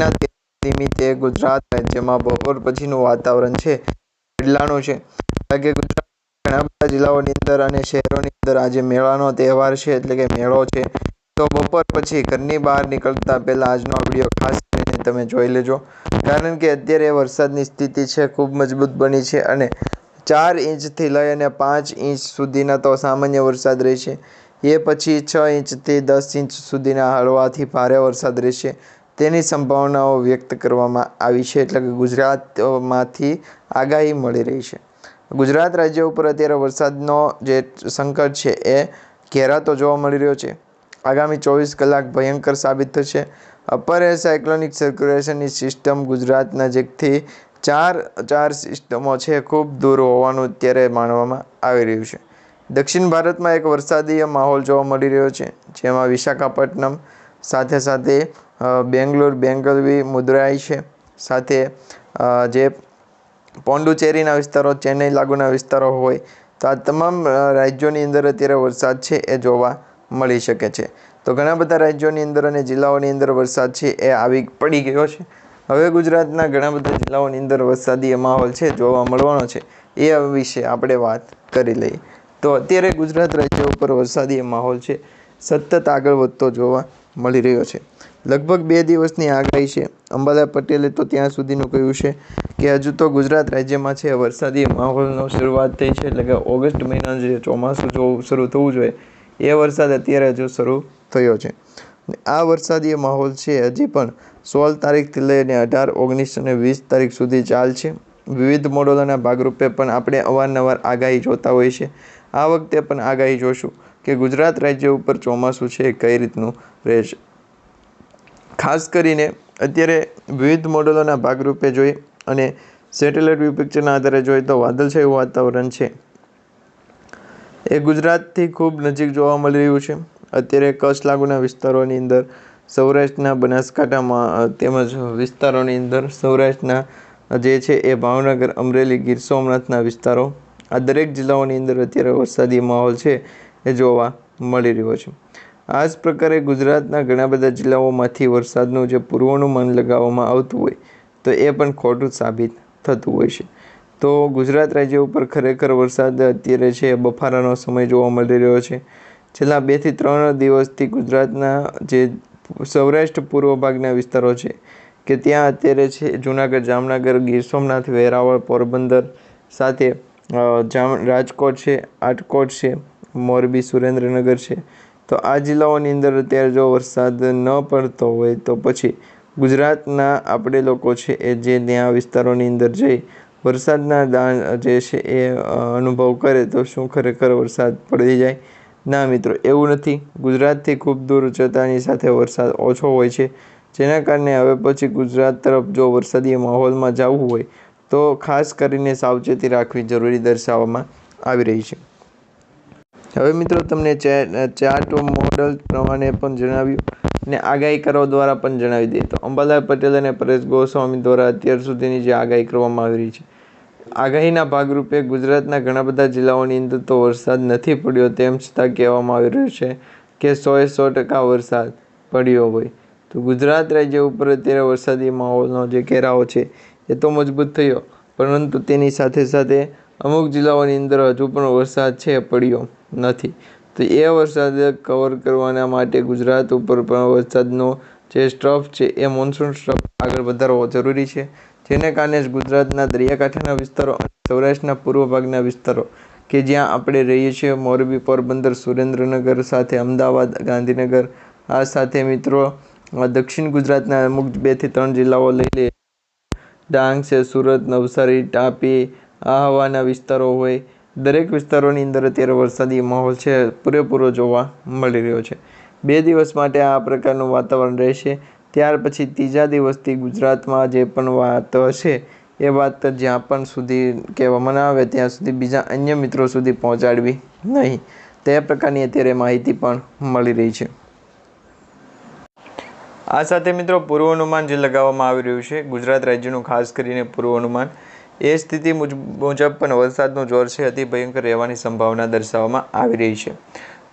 આજના નિમિત્તે ગુજરાત રાજ્યમાં બપોર પછીનું વાતાવરણ છે. બદલાનું છે કે ગુજરાત ઘણા બધા જિલ્લાઓની અંદર અને શહેરોની અંદર આજે મેળાનો તહેવાર છે એટલે કે મેળો છે. તો બપોર પછી ઘરની બહાર નીકળતા પહેલાં આજનો વીડિયો ખાસ કરીને તમે જોઈ લેજો. કારણ કે અત્યારે વરસાદની સ્થિતિ છે, ખૂબ મજબૂત બની છે અને ચાર ઇંચથી લઈ અને પાંચ ઇંચ સુધીના તો સામાન્ય વરસાદ રહેશે. એ પછી છ ઇંચથી દસ ઇંચ સુધીના હળવાથી ભારે વરસાદ રહેશે. તેની સંભાવનાઓ વ્યક્ત કરવામાં આવી છે એટલે કે ગુજરાતમાંથી આગાહી મળી રહી છે. ગુજરાત રાજ્ય ઉપર અત્યારે વરસાદનો જે સંકટ છે એ ઘેરાતો જોવા મળી રહ્યો છે. આગામી ચોવીસ કલાક ભયંકર સાબિત થશે. અપર એર સાયક્લોનિક સર્ક્યુલેશનની સિસ્ટમ ગુજરાત નજીકથી ચાર ચાર સિસ્ટમો છે ખૂબ દૂર હોવાનું અત્યારે માનવામાં આવી રહ્યું છે. દક્ષિણ ભારતમાં એક વરસાદીય માહોલ જોવા મળી રહ્યો છે, જેમાં વિશાખાપટ્ટનમ સાથે સાથે બેંગ્લોર, બેંગલવી, મુદ્રાઈ છે. સાથે જે પોંડુચેરીના વિસ્તારો, ચેન્નઈ લાગુના વિસ્તારો હોય, તો આ તમામ રાજ્યોની અંદર અત્યારે વરસાદ છે એ જોવા મળી શકે છે. તો ઘણા બધા રાજ્યોની અંદર અને જિલ્લાઓની અંદર વરસાદ છે એ આવી પડી ગયો છે. હવે ગુજરાતના ઘણા બધા જિલ્લાઓની અંદર વરસાદી માહોલ છે જોવા મળવાનો છે. એ વિશે આપણે વાત કરી લઈએ. તો અત્યારે ગુજરાત રાજ્ય ઉપર વરસાદી માહોલ છે. સતત આગળ વધતો જોવા મળી રહ્યો છે. લગભગ બે દિવસની આગાહી છે. અંબાલાલ પટેલે તો ત્યાં સુધીનું કહ્યું છે કે હજુ તો ગુજરાત રાજ્યમાં છે. વરસાદી માહોલનો શરૂઆત થઈ છે. એટલે કે ઓગસ્ટ મહિના જે ચોમાસું જો શરૂ થવું જોઈએ, એ વરસાદ અત્યારે હજુ શરૂ થયો છે. આ વરસાદી માહોલ છે હજી પણ સોળ તારીખથી લઈને અઢાર, ઓગણીસ અને વીસ તારીખ સુધી ચાલશે વિવિધ મોડલોના ભાગરૂપે પણ આપણે અવારનવાર આગાહી જોતા હોઈએ છીએ. આ વખતે પણ આગાહી જોશું કે ગુજરાત રાજ્ય ઉપર ચોમાસું છે કઈ રીતનું રહેશે. ખાસ કરીને અત્યારે વિવિધ મોડલોના ભાગરૂપે જોઈ અને સેટેલાઇટ વ્યૂ પિક્ચરના આધારે જોઈએ તો વાદળછાયું વાતાવરણ છે. એ ગુજરાતથી ખૂબ નજીક જોવા મળી રહ્યું છે. અત્યારે કચ્છ લાગુના વિસ્તારોની અંદર સૌરાષ્ટ્રના બનાસકાંઠામાં તેમજ વિસ્તારોની અંદર સૌરાષ્ટ્રના જે છે એ ભાવનગર, અમરેલી, ગીર સોમનાથના વિસ્તારો આ દરેક જિલ્લાઓની અંદર અત્યારે વરસાદી માહોલ છે એ જોવા મળી રહ્યો છે. આ જ પ્રકારે ગુજરાતના ઘણા બધા જિલ્લાઓમાંથી વરસાદનું જે પૂર્વાનુમાન લગાવવામાં આવતું હોય, તો એ પણ ખોટું સાબિત થતું હોય છે. તો ગુજરાત રાજ્ય ઉપર ખરેખર વરસાદ અત્યારે છે, બફારાનો સમય જોવા મળી રહ્યો છે. છેલ્લા બેથી ત્રણ દિવસથી ગુજરાતના જે સૌરાષ્ટ્ર પૂર્વ ભાગના વિસ્તારો છે, કે ત્યાં અત્યારે છે, જુનાગઢ, જામનગર, ગીર સોમનાથ, વેરાવળ, પોરબંદર સાથે જામ, રાજકોટ છે, આટકોટ છે, મોરબી, સુરેન્દ્રનગર છે તો આ જિલ્લાઓની અંદર અત્યારે જો વરસાદ ન પડતો હોય તો પછી ગુજરાતના આપણે લોકો છે એ જે ત્યાં વિસ્તારોની અંદર જઈ વરસાદના દાન જે છે એ અનુભવ કરે તો શું ખરેખર વરસાદ પડી જાય? ના મિત્રો, એવું નથી. ગુજરાતથી ખૂબ દૂર જતાની સાથે વરસાદ ઓછો હોય છે. જેના કારણે હવે પછી ગુજરાત તરફ જો વરસાદી માહોલમાં જવું હોય તો ખાસ કરીને સાવચેતી રાખવી જરૂરી દર્શાવવામાં આવી રહી છે. હવે મિત્રો તમને ચાર્ટ મોડલ પ્રમાણે પણ જણાવ્યું અને આગાહી કરવા દ્વારા પણ જણાવી દઈએ. તો અંબાલાલ પટેલ અને પરેશ ગોસ્વામી દ્વારા અત્યાર સુધીની જે આગાહી કરવામાં આવી રહી છે, આગાહીના ભાગરૂપે ગુજરાતના ઘણા બધા જિલ્લાઓની અંદર તો વરસાદ નથી પડ્યો તેમ છતાં કહેવામાં આવી રહ્યું છે કે સોએ સો ટકા વરસાદ પડ્યો હોય. તો ગુજરાત રાજ્ય ઉપર અત્યારે વરસાદી માહોલનો જે ઘેરાવો છે એ તો મજબૂત થયો, પરંતુ તેની સાથે સાથે અમુક જિલ્લાઓની અંદર હજુ પણ વરસાદ છે, પડ્યો નથી. તો એ વરસાદ કવર કરવાના માટે ગુજરાત ઉપર પણ વરસાદનો જે સ્ટ્રફ છે, એ મોન્સૂન સ્ટ્રફ આગળ વધારવો જરૂરી છે. જેને કારણે જ ગુજરાતના દરિયાકાંઠાના વિસ્તારો અને સૌરાષ્ટ્રના પૂર્વ ભાગના વિસ્તારો, કે જ્યાં આપણે રહીએ છીએ, મોરબી, પોરબંદર, સુરેન્દ્રનગર સાથે, અમદાવાદ, ગાંધીનગર, આ સાથે મિત્રો દક્ષિણ ગુજરાતના અમુક બેથી ત્રણ જિલ્લાઓ લઈ લઈએ. ડાંગ છે, સુરત, નવસારી તાપી આહવાના વિસ્તારો હોય, દરેક વિસ્તારોની અંદર અત્યારે વરસાદી માહોલ છે, પૂરેપૂરો જોવા મળી રહ્યો છે. બે દિવસ માટે આ પ્રકારનું વાતાવરણ રહેશે. ત્યાર પછી ત્રીજા દિવસથી ગુજરાતમાં જે પણ વાત હશે, એ વાત જ્યાં પણ સુધી કહેવામાં આવે, ત્યાં સુધી બીજા અન્ય મિત્રો સુધી પહોંચાડવી નહીં. તે પ્રકારની અત્યારે માહિતી પણ મળી રહી છે. આ સાથે મિત્રો પૂર્વ અનુમાન જે લગાવવામાં આવી રહ્યું છે, ગુજરાત રાજ્યનું ખાસ કરીને પૂર્વાનુમાન એ સ્થિતિ મુજબ પણ વરસાદનું જોર છે, અતિ ભયંકર રહેવાની સંભાવના દર્શાવવામાં આવી રહી છે.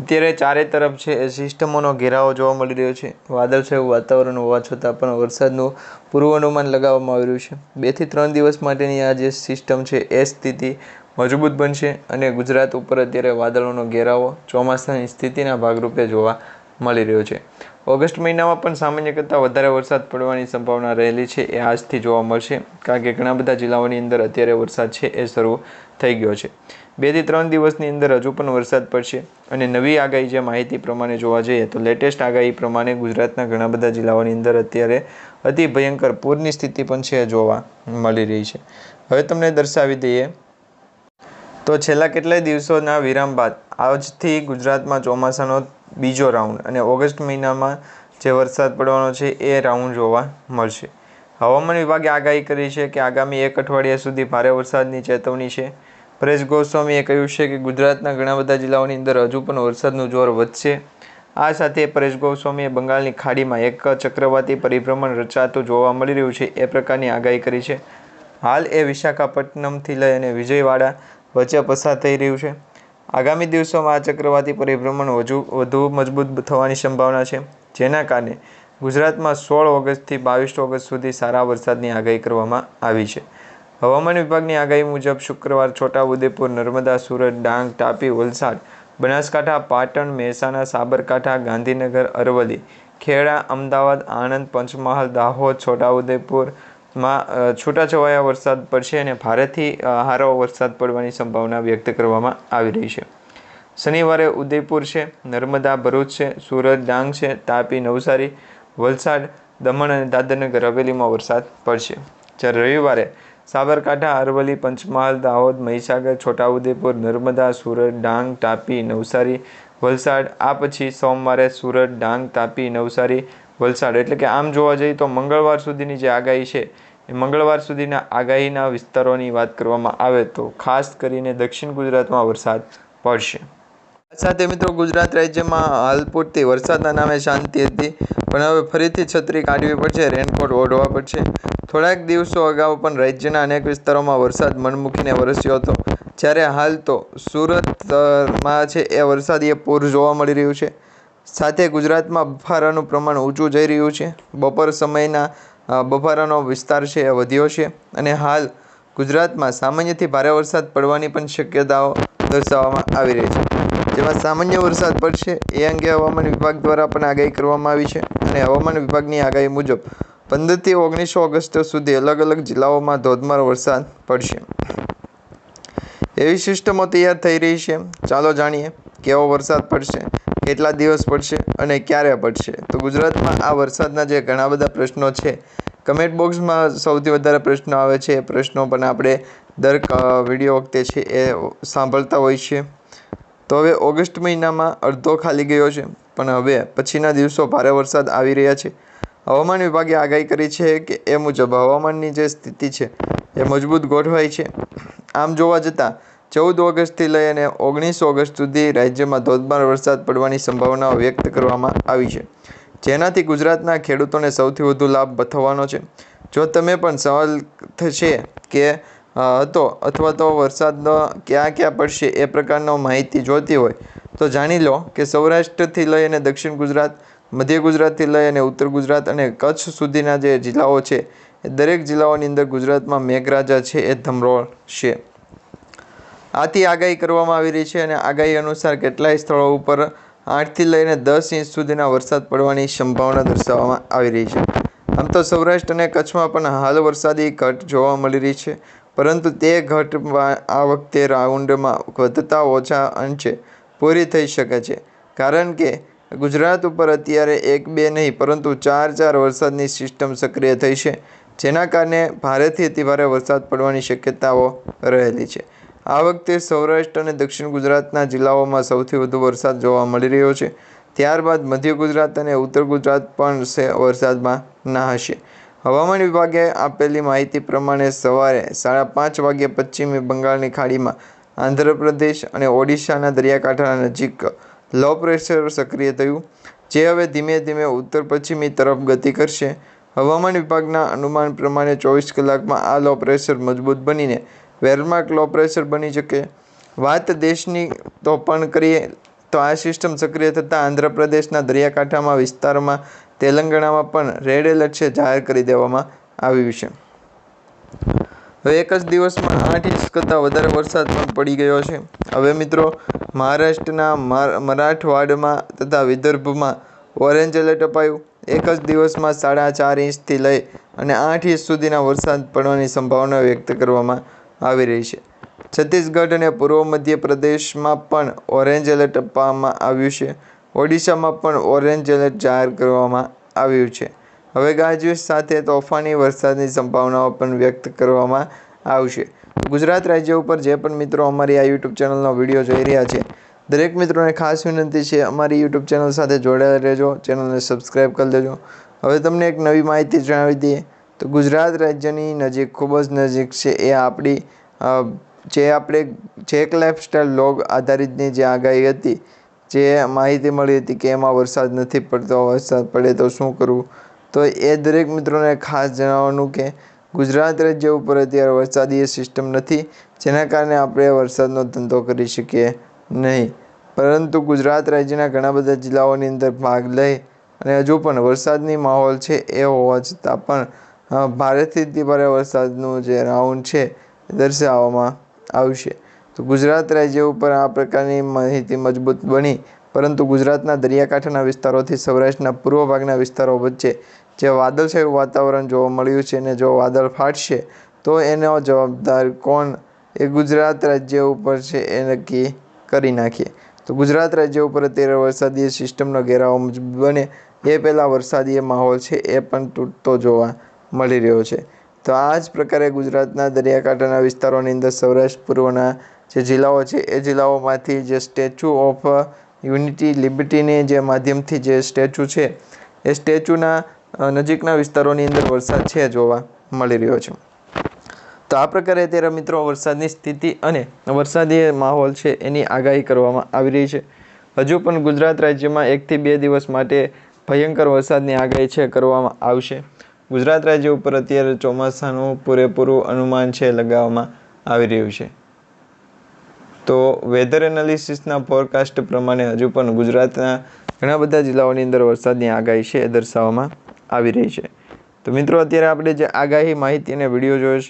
અત્યારે ચારે તરફ છે એ સિસ્ટમોનો ઘેરાવો જોવા મળી રહ્યો છે. વાદળછાયું વાતાવરણ હોવા છતાં પણ વરસાદનું પૂર્વાનુમાન લગાવવામાં આવી રહ્યું છે. બેથી ત્રણ દિવસ માટેની આ જે સિસ્ટમ છે એ સ્થિતિ મજબૂત બનશે અને ગુજરાત ઉપર અત્યારે વાદળોનો ઘેરાવો ચોમાસાની સ્થિતિના ભાગરૂપે જોવા મળી રહ્યો છે. ઓગસ્ટ મહિનામાં પણ સામાન્ય કરતાં વધારે વરસાદ પડવાની સંભાવના રહેલી છે એ આજથી જોવા મળશે. કારણ કે ઘણા બધા જિલ્લાઓની અંદર અત્યારે વરસાદ છે એ શરૂ થઈ ગયો છે. બેથી ત્રણ દિવસની અંદર હજુ પણ વરસાદ પડશે અને નવી આગાહી જે માહિતી પ્રમાણે જોવા જઈએ તો લેટેસ્ટ આગાહી પ્રમાણે ગુજરાતના ઘણા બધા જિલ્લાઓની અંદર અત્યારે અતિ ભયંકર પૂરની સ્થિતિ પણ છે જોવા મળી રહી છે. હવે તમને દર્શાવી દઈએ તો છેલ્લા કેટલાય દિવસોના વિરામ બાદ આજથી ગુજરાતમાં ચોમાસાનો બીજો રાઉન્ડ અને ઓગસ્ટ મહિનામાં જે વરસાદ પડવાનો છે એ રાઉન્ડ જોવા મળશે. હવામાન વિભાગે આગાહી કરી છે કે આગામી એક અઠવાડિયા સુધી ભારે વરસાદની ચેતવણી છે. પરેશ ગોસ્વામીએ કહ્યું છે કે ગુજરાતના ઘણા બધા જિલ્લાઓની અંદર હજુ પણ વરસાદનું જોર વધશે. આ સાથે પરેશ ગોસ્વામીએ બંગાળની ખાડીમાં એક ચક્રવાતી પરિભ્રમણ રચાતું જોવા મળી રહ્યું છે એ પ્રકારની આગાહી કરી છે. હાલ એ વિશાખાપટ્ટનમથી લઈ અને વિજયવાડા વચ્ચે પસાર થઈ રહ્યું છે. આગામી દિવસોમાં આ ચક્રવાતી પરિભ્રમણ વધુ વધુ મજબૂત થવાની સંભાવના છે. જેના કારણે ગુજરાતમાં સોળ ઓગસ્ટથી બાવીસ ઓગસ્ટ સુધી સારા વરસાદની આગાહી કરવામાં આવી છે. હવામાન વિભાગની આગાહી મુજબ શુક્રવાર છોટાઉદેપુર, નર્મદા, સુરત, ડાંગ, તાપી, વલસાડ, બનાસકાંઠા, પાટણ, મહેસાણા, સાબરકાંઠા, ગાંધીનગર, અરવલ્લી, ખેડા, અમદાવાદ, આણંદ, પંચમહાલ, દાહોદ, છોટાઉદેપુર માં છૂટાછવાયા વરસાદ પડશે અને ભારેથી હારો વરસાદ પડવાની સંભાવના વ્યક્ત કરવામાં આવી રહી છે. શનિવારે ઉદયપુર છે, નર્મદા ભરૂચ છે, સુરત ડાંગ છે, તાપી, નવસારી, વલસાડ, દમણ અને દાદરનગર હવેલીમાં વરસાદ પડશે. જ્યારે રવિવારે સાબરકાંઠા, અરવલ્લી, પંચમહાલ, દાહોદ, મહીસાગર, છોટાઉદેપુર, નર્મદા, સુરત ડાંગ, તાપી, નવસારી, વલસાડ, આ પછી સોમવારે સુરત ડાંગ, તાપી, નવસારી વલસાડ. એટલે કે આમ જોવા જઈએ તો મંગળવાર સુધીની જે આગાહી છે, એ મંગળવાર સુધીના આગાહીના વિસ્તારોની વાત કરવામાં આવે તો ખાસ કરીને દક્ષિણ ગુજરાતમાં વરસાદ પડશે. સાથે મિત્રો ગુજરાત રાજ્યમાં હાલ પૂરતી વરસાદના નામે શાંતિ હતી, પણ હવે ફરીથી છત્રી કાઢવી પડશે, રેનકોટ ઓઢવા પડશે. થોડાક દિવસો અગાઉ પણ રાજ્યના અનેક વિસ્તારોમાં વરસાદ મનમુખીને વરસ્યો હતો. જ્યારે હાલ તો સુરતમાં છે, એ વરસાદીય પૂર જોવા મળી રહ્યું છે. સાથે ગુજરાતમાં બફારાનું પ્રમાણ ઊંચું જઈ રહ્યું છે. બપોર સમયના બફારાનો વિસ્તાર છે, એ વધ્યો છે અને હાલ ગુજરાતમાં સામાન્યથી ભારે વરસાદ પડવાની પણ શક્યતાઓ દર્શાવવામાં આવી રહી છે. જેમાં સામાન્ય વરસાદ પડશે એ અંગે હવામાન વિભાગ દ્વારા પણ આગાહી કરવામાં આવી છે અને હવામાન વિભાગની આગાહી મુજબ પંદરથી ઓગણીસ ઓગસ્ટ સુધી અલગ અલગ જિલ્લાઓમાં ધોધમાર વરસાદ પડશે. એવી સિસ્ટમો તૈયાર થઈ રહી છે. ચાલો જાણીએ કેવો વરસાદ પડશે. કેટલા દિવસ પડશે અને ક્યારે પડશે? તો ગુજરાતમાં આ વરસાદના જે ઘણા બધા પ્રશ્નો છે કમેન્ટ બોક્સમાં સૌથી વધારે પ્રશ્નો આવે છે. એ પ્રશ્નો પણ આપણે દર વીડિયો વખતે છે એ સાંભળતા હોય છે. તો હવે ઓગસ્ટ મહિનામાં અડધો ખાલી ગયો છે, પણ હવે પછીના દિવસો ભારે વરસાદ આવી રહ્યા છે. હવામાન વિભાગે આગાહી કરી છે કે એ મુજબ હવામાનની જે સ્થિતિ છે એ મજબૂત ગોઠવાઈ છે. આમ જોવા જતાં ચૌદ ઓગસ્ટથી લઈ અને ઓગણીસ ઓગસ્ટ સુધી રાજ્યમાં ધોધમાર વરસાદ પડવાની સંભાવનાઓ વ્યક્ત કરવામાં આવી છે. જેનાથી ગુજરાતના ખેડૂતોને સૌથી વધુ લાભ થવાનો છે. જો તમે પણ સવાલ થશે કે હતો અથવા તો વરસાદનો ક્યાં ક્યાં પડશે એ પ્રકારનો માહિતી જોતી હોય, તો જાણી લો કે સૌરાષ્ટ્રથી લઈ અને દક્ષિણ ગુજરાત, મધ્ય ગુજરાતથી લઈ અને ઉત્તર ગુજરાત અને કચ્છ સુધીના જે જિલ્લાઓ છે, એ દરેક જિલ્લાઓની અંદર ગુજરાતમાં મેઘરાજા છે એ ધમરોળ છે. આથી આગાહી કરવામાં આવી રહી છે અને આગાહી અનુસાર કેટલાય સ્થળો ઉપર આઠથી લઈને દસ ઇંચ સુધીના વરસાદ પડવાની સંભાવના દર્શાવવામાં આવી રહી છે. આમ તો સૌરાષ્ટ્ર અને કચ્છમાં પણ હાલ વરસાદી ઘટ જોવા મળી રહી છે, પરંતુ તે ઘટ આ વખતે રાઉન્ડમાં વધતા ઓછા અંશે પૂરી થઈ શકે છે. કારણ કે ગુજરાત ઉપર અત્યારે એક બે નહીં, પરંતુ ચાર ચાર વરસાદની સિસ્ટમ સક્રિય થઈ છે, જેના કારણે ભારેથી અતિભારે વરસાદ પડવાની શક્યતાઓ રહેલી છે. આ વખતે સૌરાષ્ટ્ર અને દક્ષિણ ગુજરાતના જિલ્લાઓમાં સૌથી વધુ વરસાદ જોવા મળી રહ્યો છે. ત્યારબાદ મધ્ય ગુજરાત અને ઉત્તર ગુજરાત પણ વરસાદમાં ના હશે હવામાન વિભાગે આપેલી માહિતી પ્રમાણે સવારે સાડા પાંચ વાગ્યે પશ્ચિમી બંગાળની ખાડીમાં આંધ્રપ્રદેશ અને ઓડિશાના દરિયાકાંઠાના નજીક લો પ્રેશર સક્રિય થયું, જે હવે ધીમે ધીમે ઉત્તર પશ્ચિમી તરફ ગતિ કરશે. હવામાન વિભાગના અનુમાન પ્રમાણે ચોવીસ કલાકમાં આ લો પ્રેશર મજબૂત બનીને વેરમાર્ક લો પ્રેશર બની શકે. વાત દેશની તો પણ કરીએ, તો આ સિસ્ટમ સક્રિય થતાં આંધ્રપ્રદેશના દરિયાકાંઠામાં વિસ્તારમાં તેલંગાણામાં પણ રેડ એલર્ટ છે જાહેર કરી દેવામાં આવ્યું છે. હવે એક જ દિવસમાં આઠ ઇંચ કરતાં વધારે વરસાદ પણ પડી ગયો છે. હવે મિત્રો, મહારાષ્ટ્રના મરાઠવાડમાં તથા વિદર્ભમાં ઓરેન્જ એલર્ટ અપાયું. એક જ દિવસમાં સાડા ચાર ઇંચથી લઈ અને આઠ ઇંચ સુધીના વરસાદ પડવાની સંભાવના વ્યક્ત કરવામાં આવી રહી છે. છત્તીસગઢ અને પૂર્વ મધ્ય પ્રદેશમાં પણ ઓરેન્જ એલર્ટ આપવામાં આવ્યું છે. ઓડિશામાં પણ ઓરેન્જ એલર્ટ જાહેર કરવામાં આવ્યું છે. હવે ગાજવીજ સાથે તોફાની વરસાદની સંભાવનાઓ પણ વ્યક્ત કરવામાં આવશે. ગુજરાત રાજ્ય ઉપર જે પણ મિત્રો અમારી આ યુટ્યુબ ચેનલનો વીડિયો જોઈ રહ્યા છે, દરેક મિત્રોને ખાસ વિનંતી છે અમારી યુટ્યુબ ચેનલ સાથે જોડાયેલા રહેજો, ચેનલને સબસ્ક્રાઈબ કરી દેજો. હવે તમને એક નવી માહિતી જણાવી દઈએ. તો ગુજરાત રાજ્યની નજીક, ખૂબ જ નજીક છે એ આપણી જે આપણે ચેક લાઇફસ્ટાઈલ લોગ આધારિતની જે આગાહી હતી, જે માહિતી મળી હતી કે એમાં વરસાદ નથી પડતો, વરસાદ પડે તો શું કરવું? તો એ દરેક મિત્રોને ખાસ જણાવવાનું કે ગુજરાત રાજ્ય ઉપર અત્યારે વરસાદી સિસ્ટમ નથી, જેના કારણે આપણે વરસાદનો ધંધો કરી શકીએ નહીં. પરંતુ ગુજરાત રાજ્યના ઘણા બધા જિલ્લાઓની અંદર ભાગ લઈ અને હજુ પણ વરસાદની માહોલ છે એ હોવા છતાં પણ ભારેથી ભારે વરસાદનું જે રાઉન્ડ છે દર્શાવવામાં આવશે. તો ગુજરાત રાજ્ય ઉપર આ પ્રકારની માહિતી મજબૂત બની, પરંતુ ગુજરાતના દરિયાકાંઠાના વિસ્તારોથી સૌરાષ્ટ્રના પૂર્વ ભાગના વિસ્તારો વચ્ચે જે વાદળછાયું વાતાવરણ જોવા મળ્યું છે અને જો વાદળ ફાટશે, તો એનો જવાબદાર કોણ? એ ગુજરાત રાજ્ય ઉપર છે, એ નક્કી કરી નાખીએ. તો ગુજરાત રાજ્ય ઉપર અત્યારે વરસાદી સિસ્ટમનો ઘેરાવો બને, એ પહેલાં વરસાદી માહોલ છે, એ પણ તૂટતો જોવા મળી રહ્યો છે. તો આ જ પ્રકારે ગુજરાતના દરિયાકાંઠાના વિસ્તારોની અંદર સૌરાષ્ટ્ર પૂર્વના જે જિલ્લાઓ છે, એ જિલ્લાઓમાંથી જે સ્ટેચ્યુ ઓફ યુનિટી, લિબર્ટીને જે માધ્યમથી જે સ્ટેચ્યુ છે, એ સ્ટેચ્યુના નજીકના વિસ્તારોની અંદર વરસાદ છે જોવા મળી રહ્યો છે. તો આ પ્રકારે અત્યારે મિત્રો વરસાદની સ્થિતિ અને વરસાદી માહોલ છે એની આગાહી કરવામાં આવી રહી છે. હજુ પણ ગુજરાત રાજ્યમાં એકથી બે દિવસ માટે ભયંકર વરસાદની આગાહી છે, કરવામાં આવશે. ગુજરાત રાજ્ય ઉપર અત્યારે ચોમાસાનું પૂરેપૂરું અનુમાન છે, લગાવવામાં આવી રહ્યું છે. તો વેધર એનાલિસિસના ફોરકાસ્ટ પ્રમાણે હજુ પણ ગુજરાતના ઘણા બધા જિલ્લાઓની અંદર વરસાદની આગાહી છે એ દર્શાવવામાં આવી રહી છે. તો મિત્રો, અત્યારે આપણે જે આગાહી માહિતી અને વીડિયો જોયો છે